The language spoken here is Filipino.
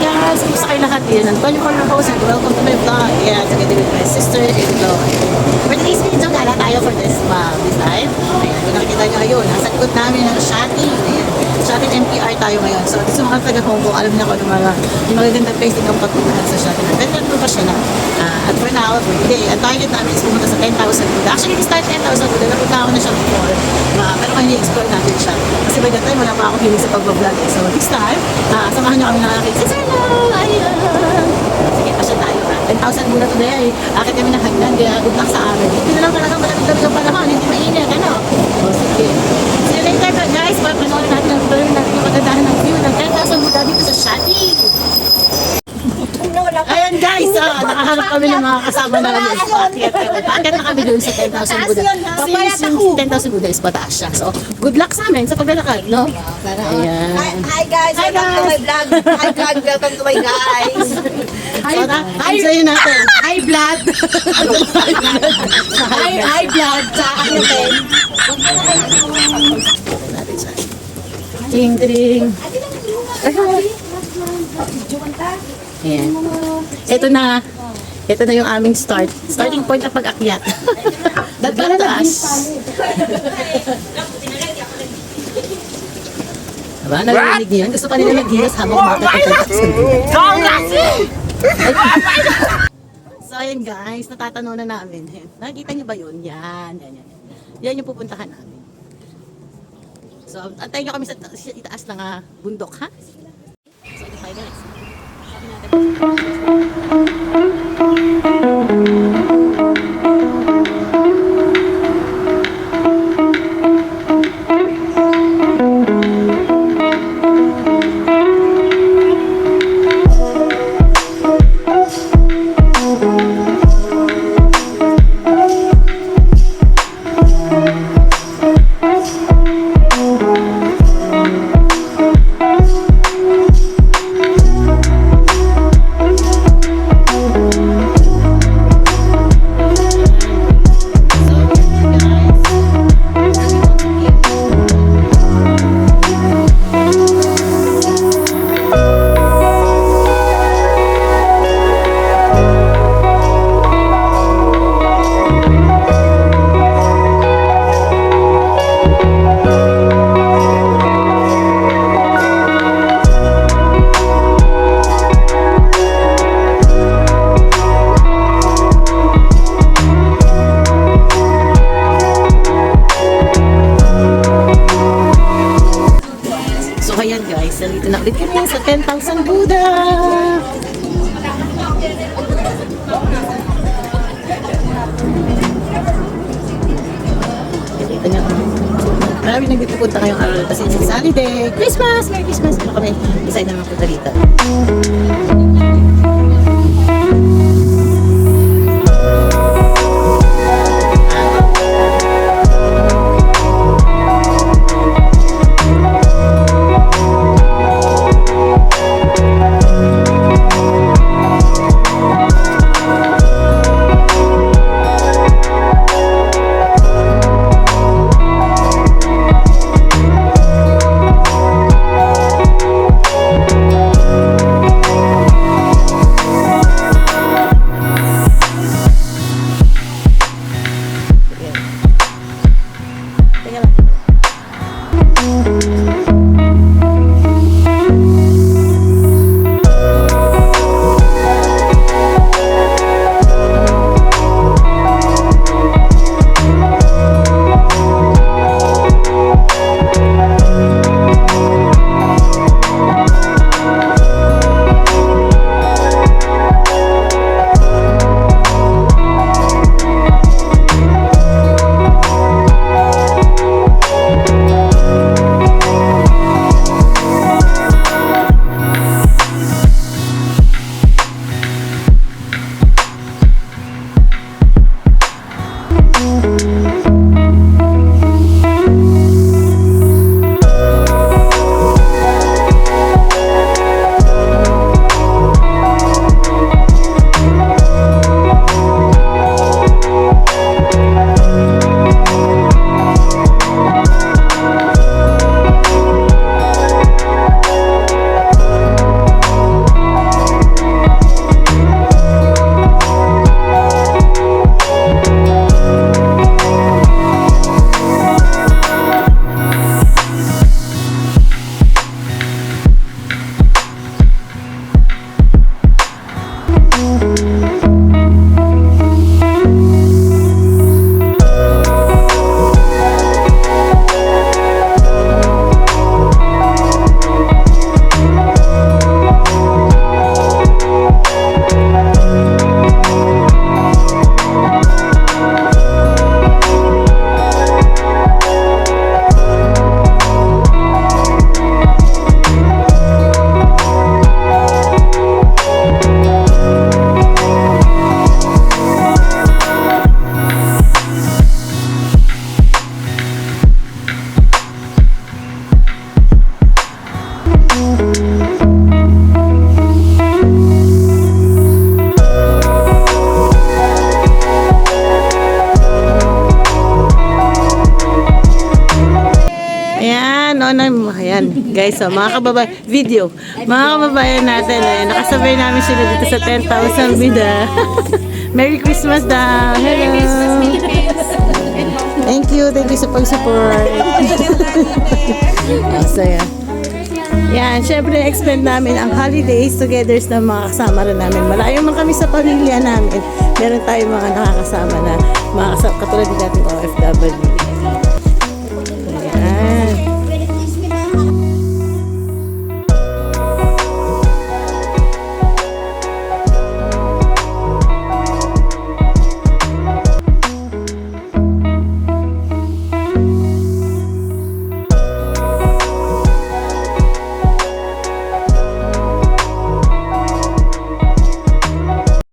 got guys! Kumusta kayo lahat? Yan, Antonio Corner and welcome to my vlog. Yan, together with my sister-in-law. For today's video, gala tayo for this, uh, this live. Ayan, kung nakikita nyo ngayon, nasa likod namin ng Shati. Ayan, Shati NPR tayo ngayon. So, sa mga taga Hong Kong, alam niyo kung ano mga, yung mga gandang place din ang sa Shati. Ganda po pa siya na. Ah, at for now, today, ang target namin is pumunta sa 10,000 Buddha. Actually, we start 10,000 Buddha. Napunta ako na siya before. Ah, pero kaya i-explore natin siya. Kasi by that time, wala pa ako hilig sa pag-vlog. Eh. So, this time, ah, samahan niyo kami ng aking si Hello! Ayan! Sige, pasya tayo. ah. 10,000 muna today. Akit kami ng hagdan, kaya good luck sa amin. Hindi na lang talaga malamig-lamig ang panahon, hindi mainit, ano? O, sige. See you later, guys. Panoorin natin ang blur natin yung kagandahan ng view ng 10,000 Buddha dito sa Shati. Ayan guys, ah, nakahanap kami ng mga kasama namin sa Paakyat. Na kami doon sa 10,000 Buddha. Since yung 10,000 Buddha is pataas siya. So, good luck sa amin sa paglalakad, no? Ayan. Hi, hi guys, Hi, welcome to my vlog. Hi vlog, welcome to my guys. So, na, hi, sa'yo natin. Hi vlog. Hi, hi vlog sa akin natin. Ting, ting. Ayan. Ito na. Ito na yung aming start. Starting point ng pag-akyat. Dapat taas. Diba? Narinig niyo yun? Gusto pa nila mag-gilas habang makakataas. So, ayun guys, natatanaw na namin. Nakikita niyo ba yun? Yan, yan, yan. Yan yung pupuntahan namin. So, antayin nyo kami sa ta- sa itaas ng ah, bundok, ha? So, ito tayo guys. ので。Marami nang pupunta ngayong araw kasi it's holiday. Christmas! Merry Christmas! Ano kami? Decide naman punta dito. you ano, ayan, guys, so, mga kababayan, video, mga kababayan natin, ayan, nakasabay namin sila dito sa 10,000 with Merry Christmas daw! Hello! Merry Christmas, Thank you, thank you sa pag-support. so, yeah. Yan, syempre extend namin ang holidays together ng mga kasama rin namin. Malayo man kami sa pamilya namin. Meron tayong mga nakakasama na mga katulad din natin OFW.